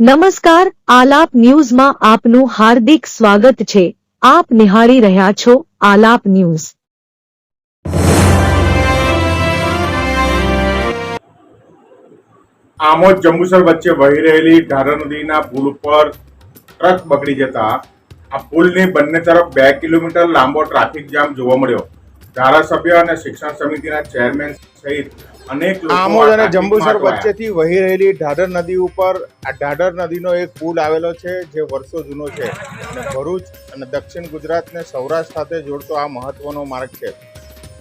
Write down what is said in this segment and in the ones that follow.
નમસ્કાર, આલાપ ન્યૂઝમાં આપનું હાર્દિક સ્વાગત છે. આપ નિહાળી રહ્યા છો આલાપ ન્યૂઝ. આમોદ જંબુસર વચ્ચે વહી રહેલી ઢારા નદીના પુલ ઉપર ટ્રક બગડી જતા આ પુલની બંને તરફ બે કિલોમીટર લાંબો ટ્રાફિક જામ જોવા મળ્યો. ધારાસભ્ય અને શિક્ષણ સમિતિના ચેરમેન સહિત આમોદ અને જંબુસર વચ્ચેથી વહી રહેલી ઢાઢર નદી ઉપર આ ઢાઢર નદીનો એક પુલ આવેલો છે જે વર્ષો જૂનો છે. અને ભરૂચ અને દક્ષિણ ગુજરાતને સૌરાષ્ટ્ર સાથે જોડતો આ મહત્વનો માર્ગ છે.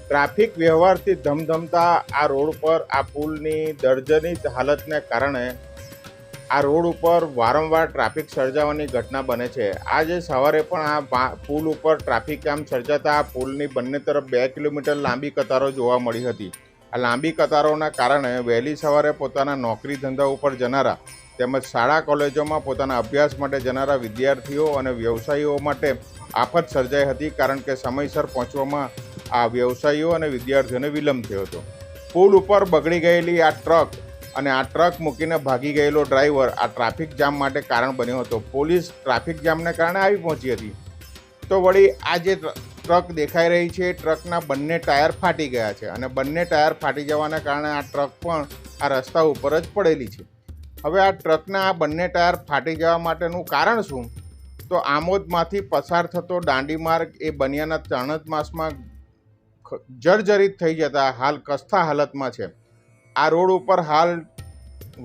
ટ્રાફિક વ્યવહારથી ધમધમતા આ રોડ પર આ પુલની દર્જનિત હાલતને કારણે આ રોડ ઉપર વારંવાર ટ્રાફિક સર્જાવાની ઘટના બને છે. આજે સવારે પણ આ પુલ ઉપર ટ્રાફિક જામ સર્જાતા આ પુલની બંને તરફ બે કિલોમીટર લાંબી કતારો જોવા મળી હતી. આ લાંબી કતારોના કારણે વહેલી સવારે પોતાના નોકરી ધંધા ઉપર જનારા તેમજ શાળા કોલેજોમાં પોતાના અભ્યાસ માટે જનારા વિદ્યાર્થીઓ અને વ્યવસાયીઓ માટે આફત સર્જાઈ હતી કારણ કે સમયસર પહોંચવામાં આ વ્યવસાયીઓ અને વિદ્યાર્થીઓને વિલંબ થયો હતો. પુલ ઉપર બગડી ગયેલી આ ટ્રક અને આ ટ્રક મૂકીને ભાગી ગયેલો ડ્રાઈવર આ ટ્રાફિક જામ માટે કારણ બન્યો હતો. પોલીસ ટ્રાફિક જામને કારણે આવી પહોંચી હતી. તો વળી આ જે ટ્રક દેખાઈ રહી છે. ટ્રકના બંને ટાયર ફાટી ગયા છે અને બંને ટાયર ફાટી જવાના કારણે આ ટ્રક પણ આ રસ્તા ઉપર જ પડેલી છે. હવે આ ટ્રકના આ બંને ટાયર ફાટી જવા માટેનું કારણ શું? તો આમોદમાંથી પસાર થતો દાંડી માર્ગ એ બનિયાના ત્રણ જ માસમાં જર્જરિત થઈ જતા હાલ કસ્થા હાલતમાં છે. આ રોડ ઉપર હાલ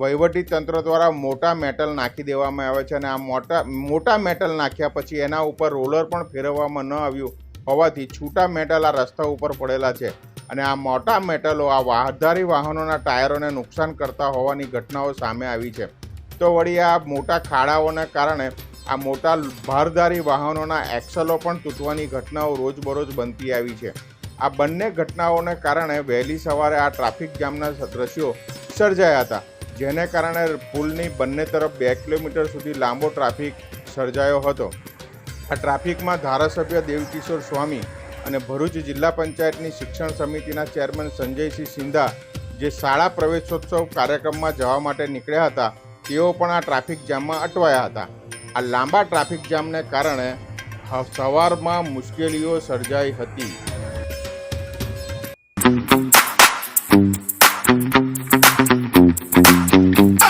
વહીવટી તંત્ર દ્વારા મોટા મેટલ નાખી દેવામાં આવે છે અને આ મોટા મોટા મેટલ નાખ્યા પછી એના ઉપર રોલર પણ ફેરવવામાં ન આવ્યું. હોવાથી છૂટા મેટલ આ રસ્તા ઉપર પડેલા છે અને આ મોટા મેટલો આ વાહધારી વાહનોના ટાયરોને નુકસાન કરતા હોવાની ઘટનાઓ સામે આવી છે. તો વળી આ મોટા ખાડાઓના કારણે આ મોટા ભારધારી વાહનોના એક્સલો પણ તૂટવાની ઘટનાઓ રોજબરોજ બનતી આવી છે. આ બંને ઘટનાઓને કારણે વહેલી સવારે આ ટ્રાફિક જામના દ્રશ્યો સર્જાયા હતા, જેને કારણે પુલની બંને તરફ બે કિલોમીટર સુધી લાંબો ટ્રાફિક સર્જાયો હતો. આ ટ્રાફિકમાં ધારાસભ્ય દેવકિશોર સ્વામી અને ભરૂચ જિલ્લા પંચાયતની શિક્ષણ સમિતિના ચેરમેન સંજયસિંહ સિંધા જે શાળા પ્રવેશોત્સવ કાર્યક્રમમાં જવા માટે નીકળ્યા હતા, તેઓ પણ આ ટ્રાફિક જામમાં અટવાયા હતા. આ લાંબા ટ્રાફિક જામને કારણે સવારમાં મુશ્કેલીઓ સર્જાઈ હતી.